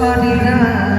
പരിതാ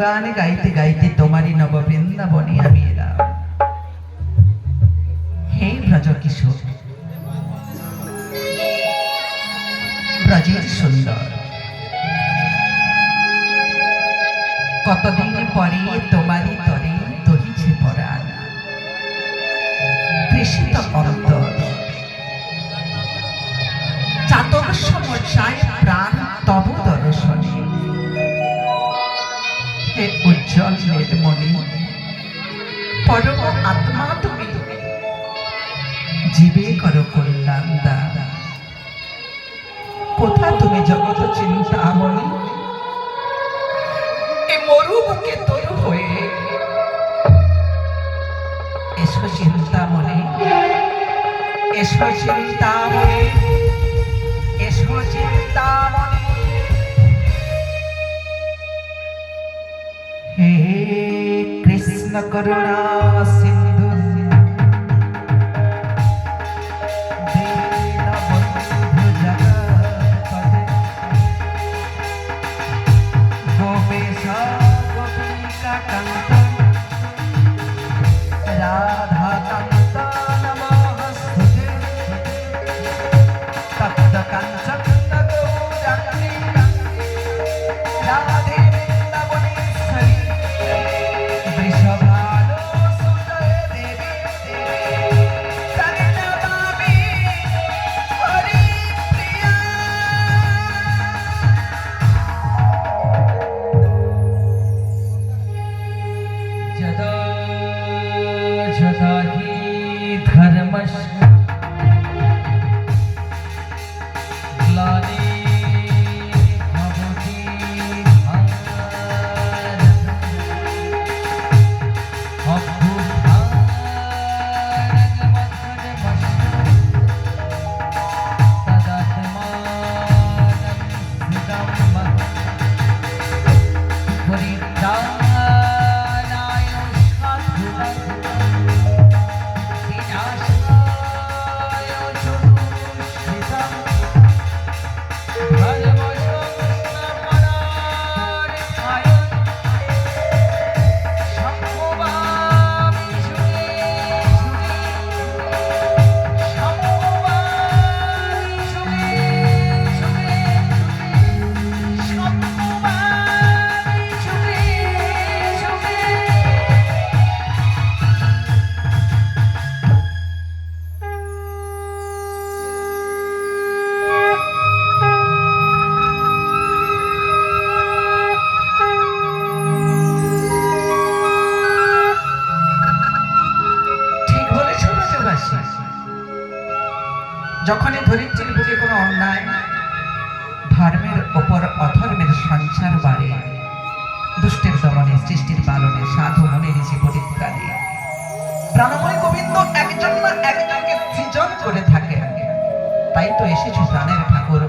গানে গাইতে গাইতে তোমারই নববৃন্দাবনে আমি এলাম হে ব্রজ কিশোর ব্রজের সুন্দর কতদিন পরে তোমারই তরে দহিছে পরাণ তৃষিত অন্তর চাতক সমস্যায় প্রাণ তব নির্জল নির্মণি পরম আত্মা তুমি। জীবে কর কল্যাণ দাদা কোথা তুমি জগৎ চিন্তা আমনি এ মরুভূকে তরু হয়ে। এসো চিন্তা মনে। এসো চিন্তা মনে। હે કૃષ્ણ કરુણા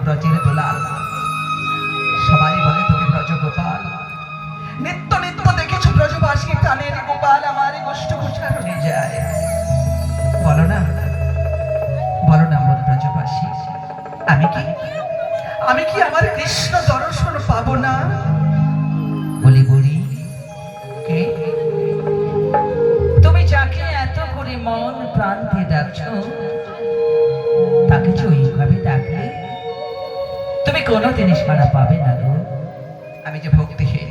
ব্রজের দোলাল, সবাই বলে তুমি ব্রজ গোপাল নিত্য নিত্য দেখেছ ব্রজবাসী প্রাণের গোপাল, আমার গোষ্ঠ গোচারণে যায়। বলো না বলো না মোর ব্রজবাসী, আমি কি? আমি কি আমার কৃষ্ণ দর্শন পাবো না? বলি বলি, কে? তুমি যাকে এত করে মন দিয়ে ডাকছো, তাকে যে ওইভাবে ডাকলে তুমি কোনোদিন সাড়া পাবে না গো। আমি যে ভক্তিহীন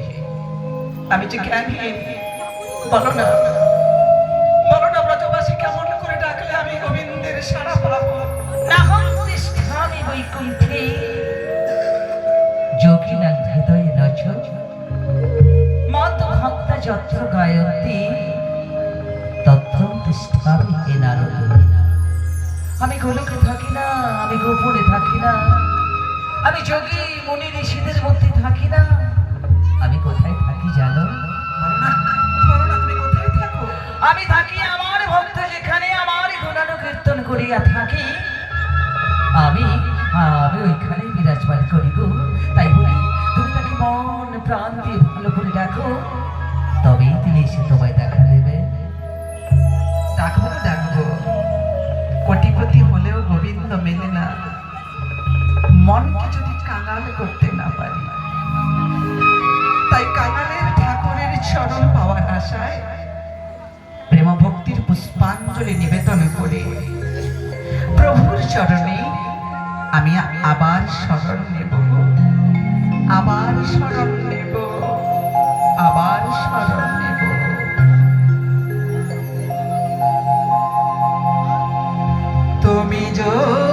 আমি যে জ্ঞানহীন বলো না বলো না ব্রজবাসী কেমন করে ডাকলে আমি গোবিন্দের সাড়া পাবো। নাহং তিষ্ঠামি বৈকুণ্ঠে। যোগিনা হৃদয়ে নচ। মত ভক্ত যত্র গায়ন্তি তিষ্ঠামি হে নারদ। আমি গোলকে থাকি না আমি গোপনে থাকি না। আমি যোগী মুনি ঋষিদের মধ্যে থাকি না। আমি কোথায় থাকি জানো? আমি থাকি আমার ভক্ত যেখানে আমার গুণানু কীর্তন করিয়া থাকি। আমি আমি ওইখানে বিরাজমান করি গো। তাই বলি, তুমি তাকে মন প্রাণ দিয়ে ভালো করে ডাকো। তবেই তিনি এসে তোমায় দেখা দেবে। ডাকবো ডাকবো। কোটিপতি হলেও গোবিন্দ মেলে না। কাঙাল করতে না পারি। তাই কাঙালের ঠাকুরের চরণ পাওয়ার আশায় প্রেম ভক্তির পুষ্পাঞ্জলি নিবেদন করে প্রভুর চরণে আমি আবার স্মরণ নেব। আবার স্মরণ নেব। আবার স্মরণ নেব। তুমি যদি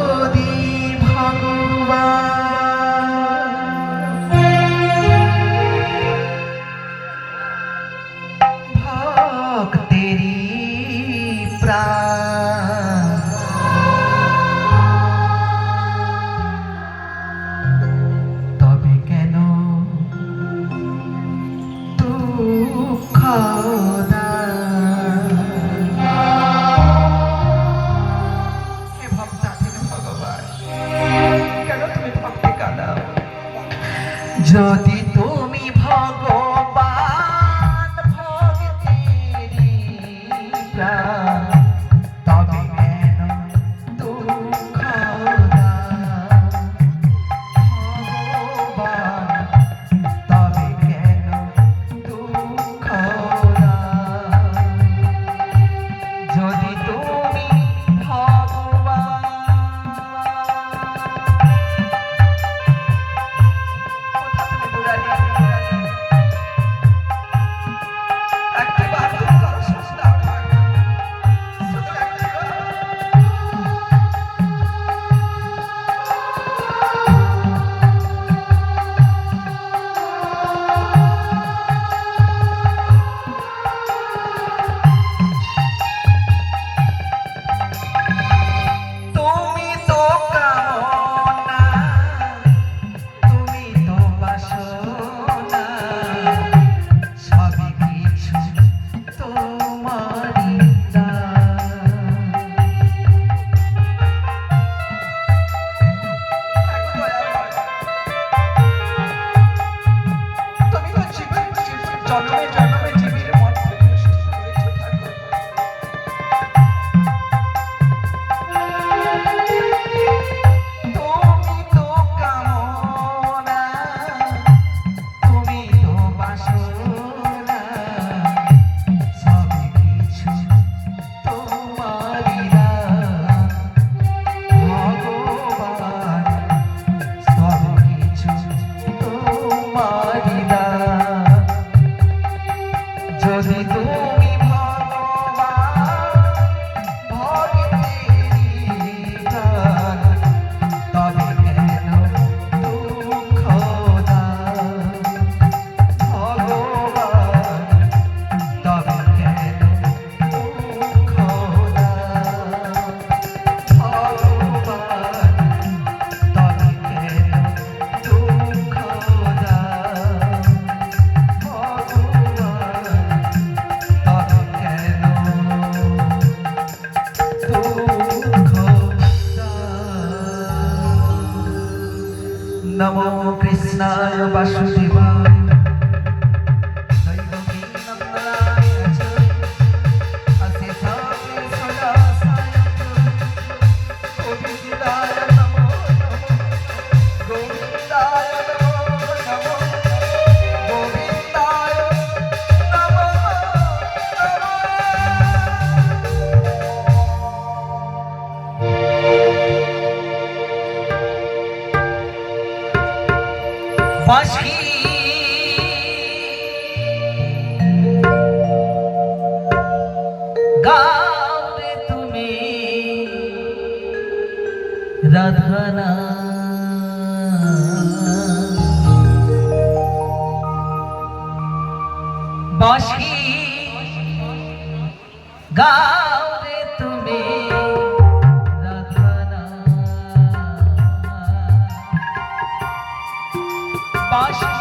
বাঁশি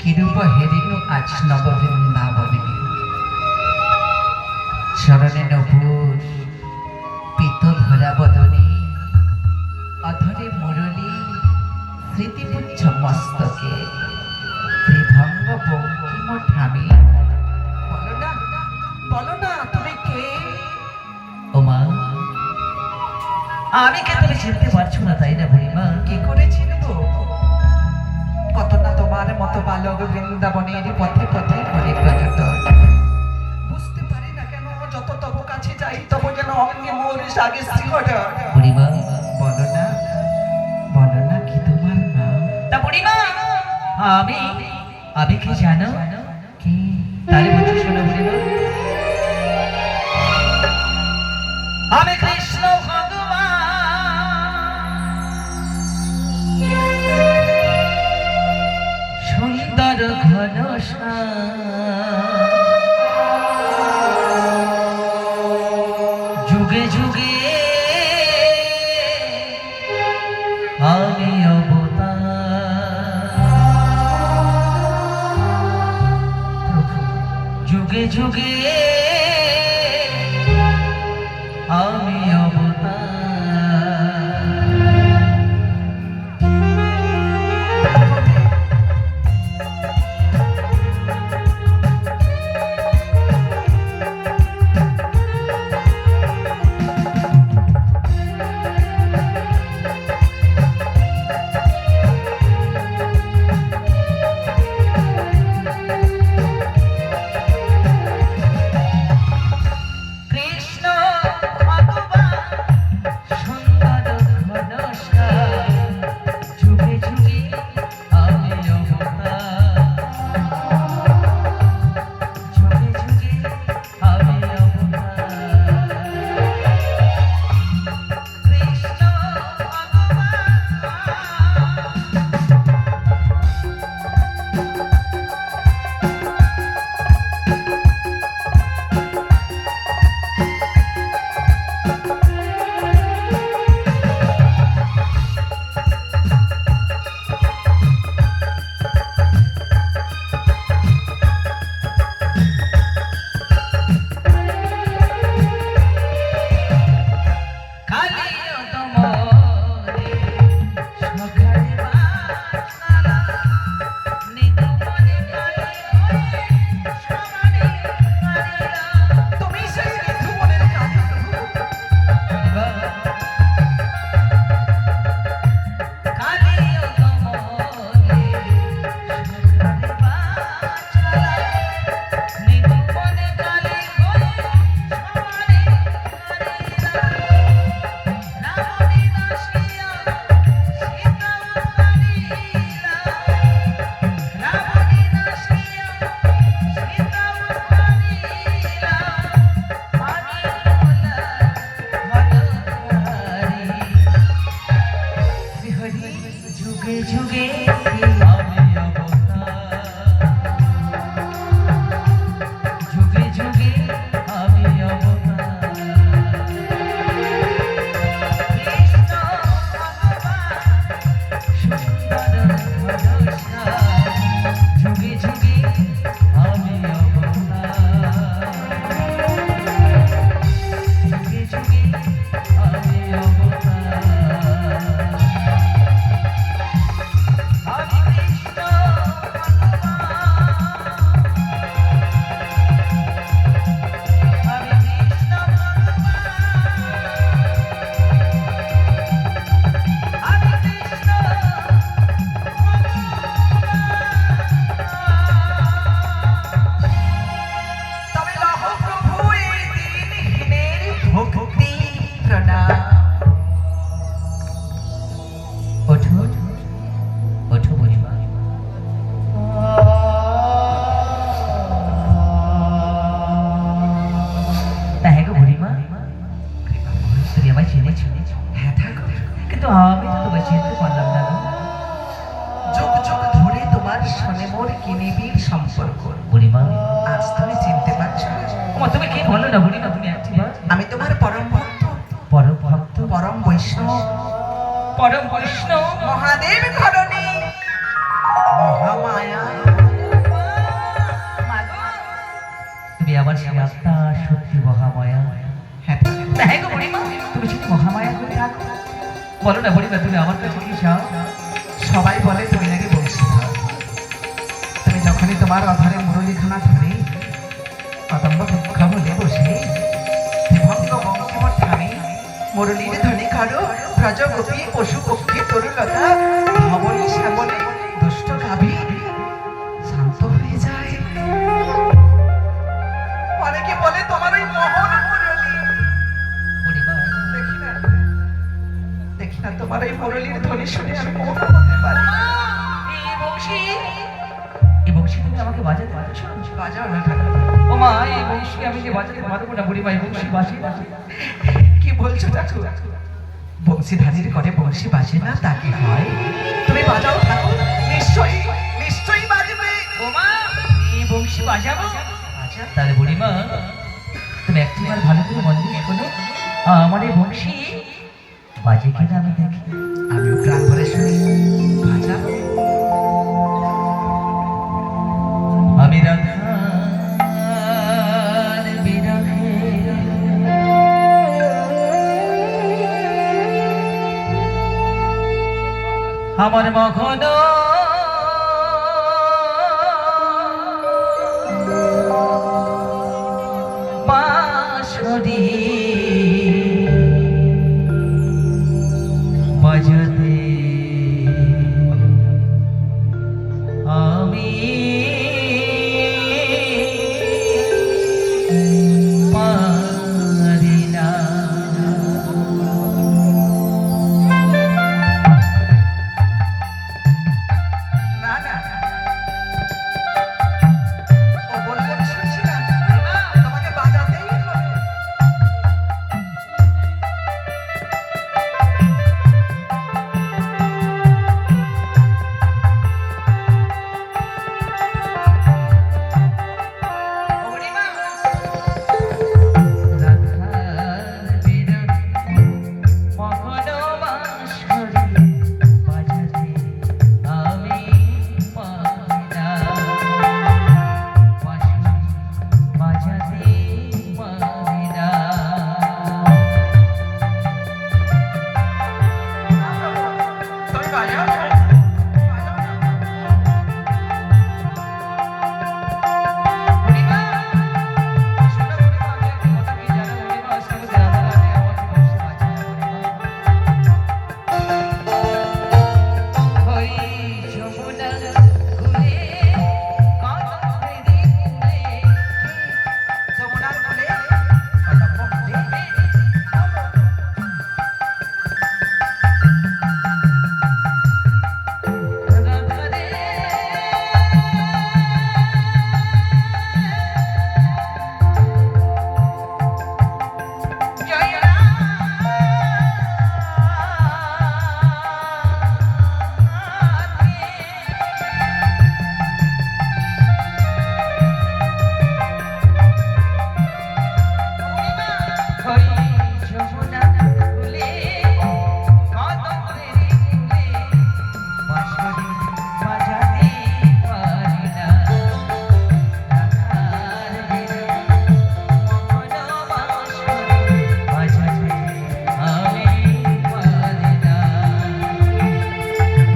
কিরূপ হেরিনু আজ নববৃন্দাবনে? চরণে নভুর পিত ধরা বদনে অধরে মুরলী স্মৃতিপুচ্ছ মস্তকে, ত্রিভঙ্গ বঙ্কিম ঠামি বলো না বলো না, তুমি কে? ওমা, আমি কে তুমি চিনতে পারছ না তাই না বুড়িমা? মতো বালক বৃন্দাবনের পথে পথে পর্যটন বুঝতে পারি না কেন যত তব কাছে যাই তব যেন অঙ্গে মোর সাগে শিহরণ বুড়িমা বলো না বলো না কি তোমার নাম তা বুড়িমা আমি আমি কি জানো? কি? তাহলে বলছি শোনো বুড়িমা। আমি কৃষ্ণ সুন্দর মুরলীর ধ্বনি করো ব্রজ গোপী পশু পক্ষী তরুলতা শ্যামলে দুষ্ট গাভী শান্ত হয়ে যায়। অনেকে বলে তোমার ওই মোহন দেখি না। দেখি না তোমার এই মুরলীর ধ্বনি শুনে আমি মোহ হতে পারি। এই বংশী। তুমি আমাকে বাজাতে পারছ বাজাও না ও মা এই বংশী আমি যে বাজাতে পারব না এই বংশী বাসি বলছো ঠাকুর বংশীধারীর করে বংশী বাজে না তা কি হয়? তুমি বাজাও ঠাকুর। নিশ্চয়ই নিশ্চয়ই বাজবে। ওমা এই বংশী বাজাবো। আচ্ছা তাহলে বুড়িমা, তুমি একটিবার ভালো করে মন দিয়ে শোনো আমার এই বংশী বাজে কিনা আমি দেখি। আমার মখন